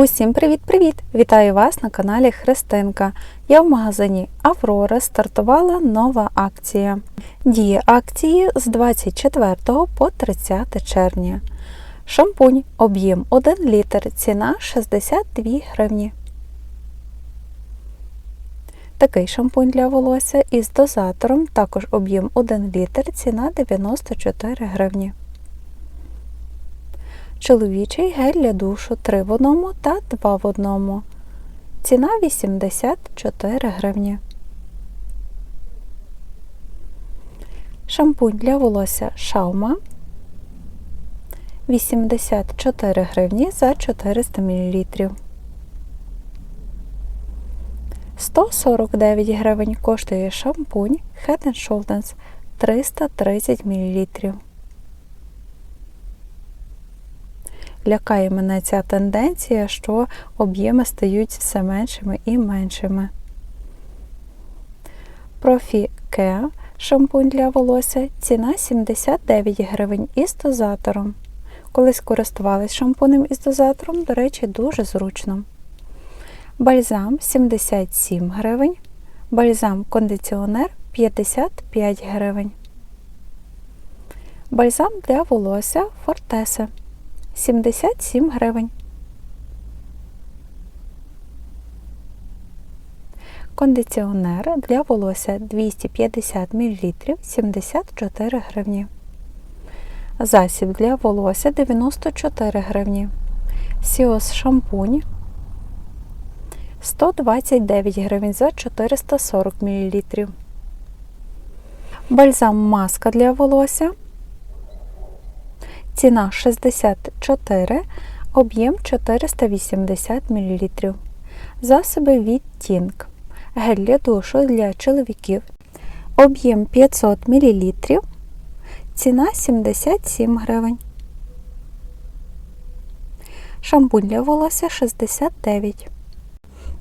Усім привіт-привіт! Вітаю вас на каналі Христинка. Я в магазині Аврора стартувала нова акція. Діє акції з 24 по 30 червня. Шампунь об'єм 1 літр, ціна 62 гривні. Такий шампунь для волосся із дозатором, також об'єм 1 літр, ціна 94 гривні. Чоловічий гель для душу 3 в одному та 2 в одному. Ціна 84 гривні. Шампунь для волосся Шаума 84 гривні за 400 мл. 149 гривень коштує шампунь Head Shoulders 330 мл. Лякає мене ця тенденція, що об'єми стають все меншими і меншими. Profi Care шампунь для волосся ціна 79 гривень із дозатором. Колись користувались шампунем із дозатором, до речі, дуже зручно. Бальзам 77 гривень. Бальзам кондиціонер 55 гривень. Бальзам для волосся Фортеса 77 гривень. Кондиціонер для волосся 250 мл 74 гривні. Засіб для волосся 94 гривні. Сіос шампунь 129 гривень за 440 мл. Бальзам маска для волосся Ціна 64, об'єм 480 мл. Засоби від Тінк. Гель для душу для чоловіків. Об'єм 500 мл. Ціна 77 гривень. Шампунь для волосся 69.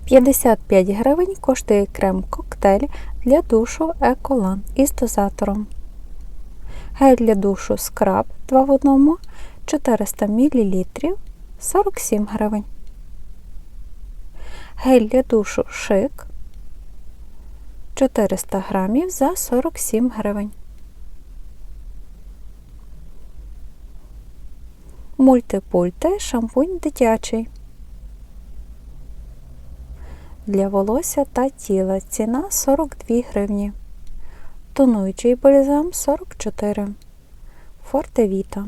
55 гривень коштує крем коктейль для душу Еколан із дозатором. Гель для душу скраб 2 в 1 400 мл 47 гривень. Гель для душу шик 400 грамів за 47 гривень. Мультипульти шампунь дитячий. Для волосся та тіла ціна 42 гривні. Тонуючий бальзам 44. Форте Віта.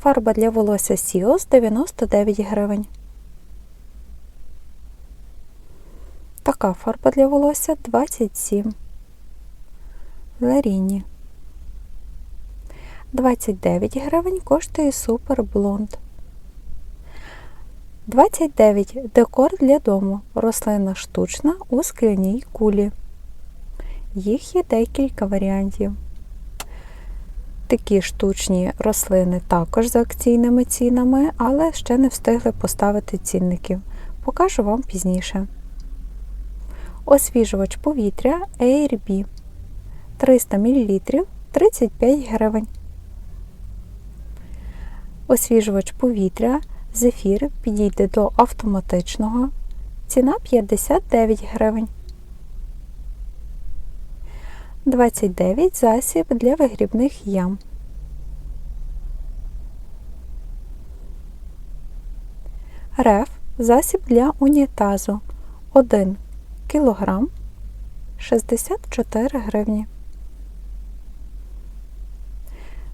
Фарба для волосся Сіос 99 гривень. Така фарба для волосся 27. Ларіні. 29 гривень коштує Супер Блонд. 29 декор для дому. Рослина штучна у скляній кулі. Їх є декілька варіантів. Такі штучні рослини також за акційними цінами, але ще не встигли поставити цінників. Покажу вам пізніше. Освіжувач повітря AirB 300 мл 35 гривень. Освіжувач повітря зефір підійде до автоматичного. Ціна 59 гривень. 29 засіб для вигрібних ям. Реф засіб для унітазу 1 кг 64 гривні.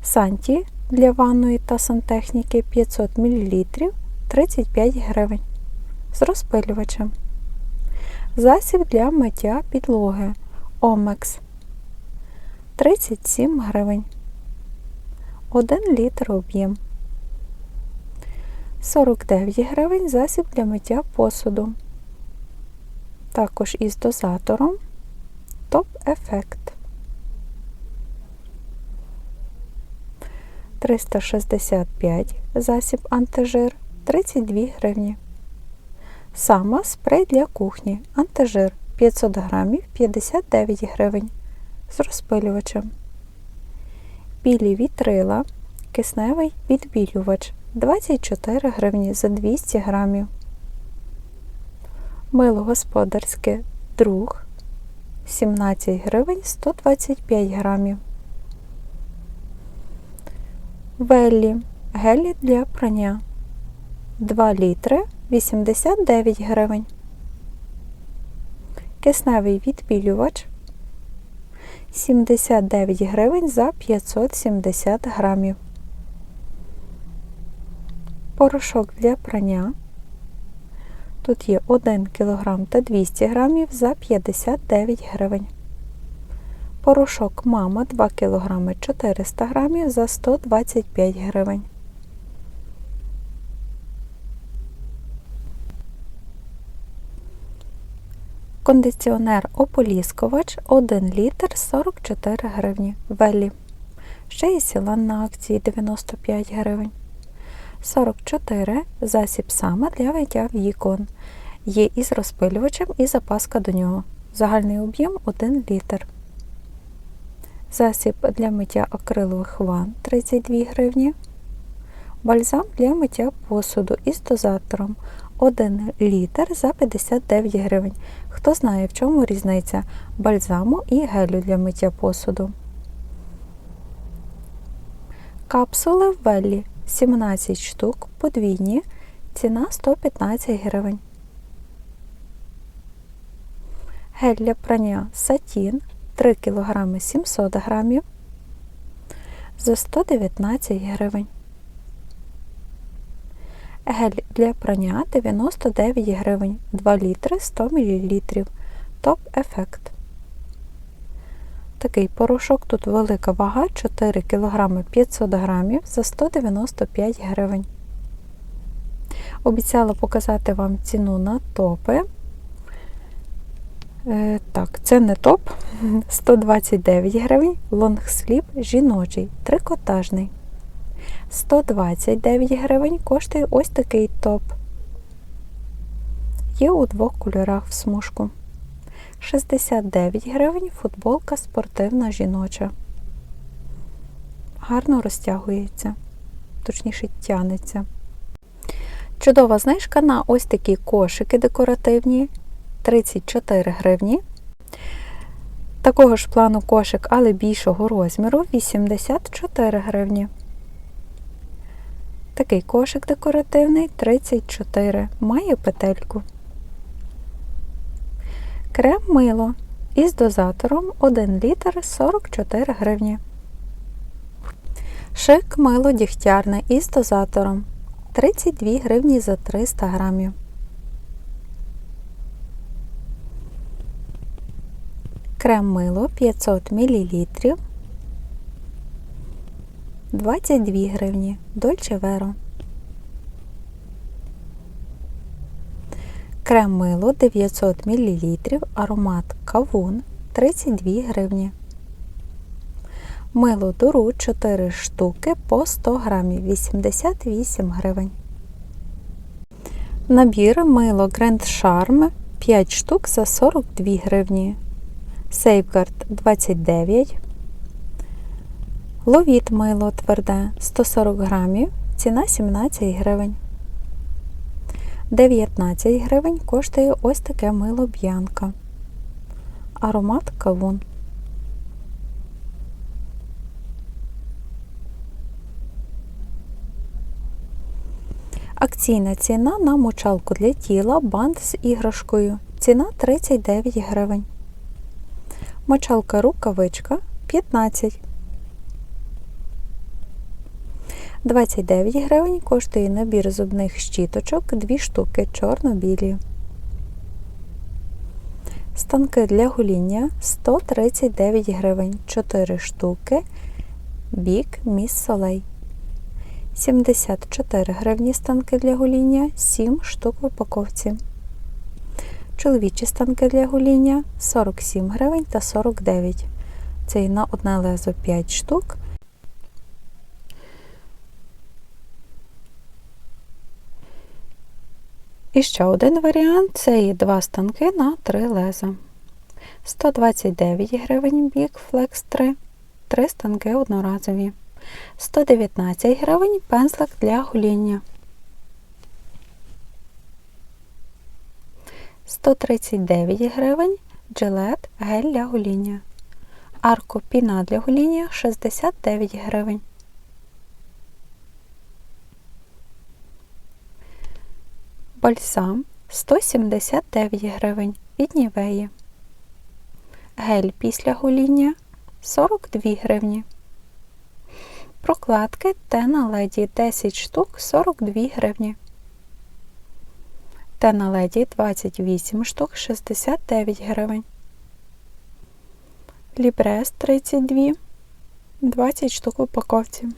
Санті для ванної та сантехніки 500 мл 35 гривень. З розпилювачем. Засіб для миття підлоги Омекс 37 гривень. 1 літр об'єм. 49 гривень засіб для миття посуду. Також із дозатором Топ Ефект. 365 засіб антижир 32 гривні. Сама спрей для кухні. Антижир 500 грамів 59 гривень з розпилювачем. Білі вітрила, кисневий відбілювач 24 гривні за 200 грамів. Мило господарське друг 17 гривень 125 грамів. Веллі гелі для прання 2 літри 89 гривень. Кисневий відбілювач 79 гривень за 570 грамів. Порошок для прання. Тут є 1 кг та 200 грамів за 59 гривень. Порошок мама 2 кг 400 грамів за 125 гривень. Кондиціонер ополіскувач 1 літр 44 гривні. Велі. Ще є сілан на акції 95 гривень. 44 засіб саме для виття вікон. Є із розпилювачем і запаска до нього. Загальний об'єм 1 літр. Засіб для миття акрилових ванн 32 гривні. Бальзам для миття посуду із дозатором 1 літр за 59 гривень. Хто знає, в чому різниця бальзаму і гелю для миття посуду. Капсули в Веллі 17 штук, подвійні, ціна 115 гривень. Гель для прання сатін 3 кг 700 грамів за 119 гривень. Гель для прання 99 гривень 2 літри 100 мл. Топ ефект. Такий порошок тут велика вага 4 кг 500 грамів за 195 гривень. Обіцяла показати вам ціну на топи. Е, так, це не топ. 129 гривень, лонгсліп жіночий, трикотажний. 129 гривень коштує ось такий топ. Є у двох кольорах в смужку. 69 гривень футболка спортивна жіноча. Гарно розтягується, точніше тянеться. Чудова знижка на ось такі кошики декоративні 34 гривні. Такого ж плану кошик, але більшого розміру 84 гривні. Такий кошик декоративний 34. Має петельку. Крем мило із дозатором 1 літр 44 гривні. Шик мило дігтярне із дозатором 32 гривні за 300 грамів. Крем мило 500 мл 22 гривні Дольче Веро. Крем мило 900 мл, аромат кавун 32 гривні. Мило дуру 4 штуки по 100 грамів 88 гривень. Набір мило Grand Charm 5 штук за 42 гривні. Safeguard 29. Ловіт мило тверде 140 грамів. Ціна 17 гривень. 19 гривень коштує ось таке мило б'янка. Аромат кавун. Акційна ціна на мочалку для тіла бант з іграшкою. Ціна 39 гривень. Мочалка рукавичка 15. 29 гривень коштує набір зубних щіточок 2 штуки чорно-білі. Станки для гоління 139 гривень 4 штуки. Бік міс солей. 74 гривні станки для гоління 7 штук в упаковці. Чоловічі станки для гоління 47 гривень та 49. Це і на одне лезо 5 штук. І ще один варіант це і два станки на 3 леза. 129 гривень бік Flex 3, 3 станки одноразові. 119 гривень пензлик для гоління. 139 гривень джилет гель для гоління. Арко піна для гоління 69 гривень. Бальзам 179 гривень від Нівеї. Гель після гоління 42 гривні. Прокладки Тена Леді 10 штук 42 гривні. Тена Леді 28 штук 69 гривень. Лібрес 32 20 штук в упаковці.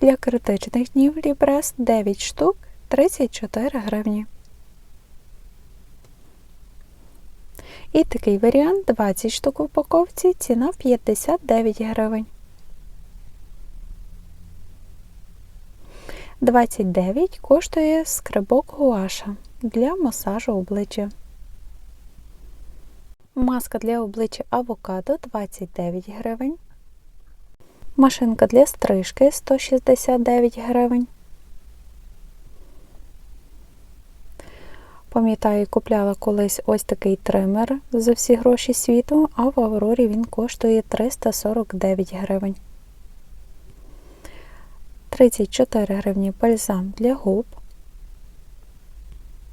Для критичних днів Лібрес 9 штук 34 гривні. І такий варіант 20 штук в упаковці, ціна 59 гривень. 29 коштує скрибок гуаша для масажу обличчя. Маска для обличчя авокадо 29 гривень. Машинка для стрижки 169 гривень. Пам'ятаю, купляла колись ось такий тример за всі гроші світу, а в Аврорі він коштує 349 гривень. 34 гривні бальзам для губ.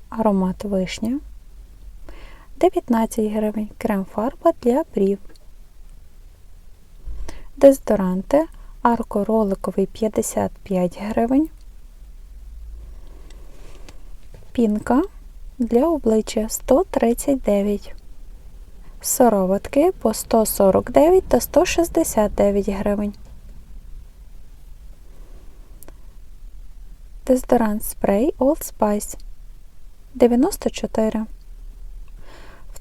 Аромат вишня. 19 гривень крем-фарба для брів. Дезодоранти арко-роликовий 55 гривень. Пінка для обличчя 139. Сироватки по 149 та 169 гривень. Дезодорант спрей Old Spice 94.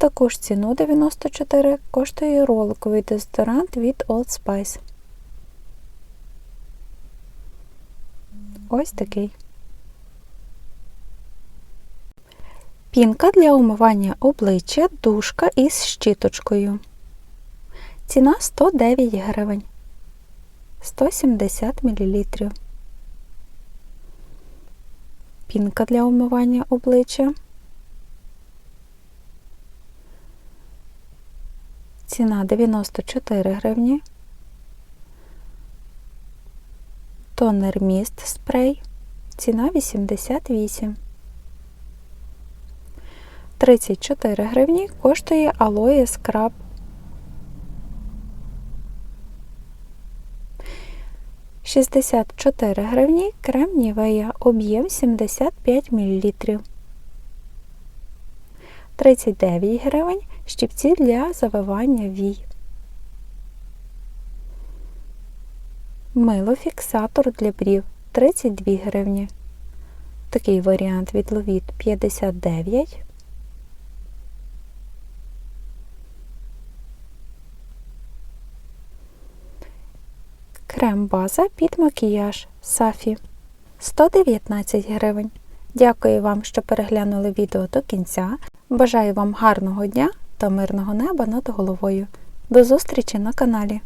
В таку ж ціну 94 коштує роликовий дезодорант від Old Spice. Ось такий. Пінка для умивання обличчя, душка із щіточкою. Ціна 109 гривень. 170 мл. Пінка для умивання обличчя. Ціна 94 гривні. Тонер міст спрей. Ціна 88. 34 гривні коштує алоє скраб. Шістдесят чотири гривні крем Нівея, об'єм 75 мл. 39 гривень щипці для завивання вій. Мило фіксатор для брів 32 гривні. Такий варіант від Ловіт 59. Крем-база під макіяж Сафі 119 гривень. Дякую вам, що переглянули відео до кінця. Бажаю вам гарного дня та мирного неба над головою. До зустрічі на каналі!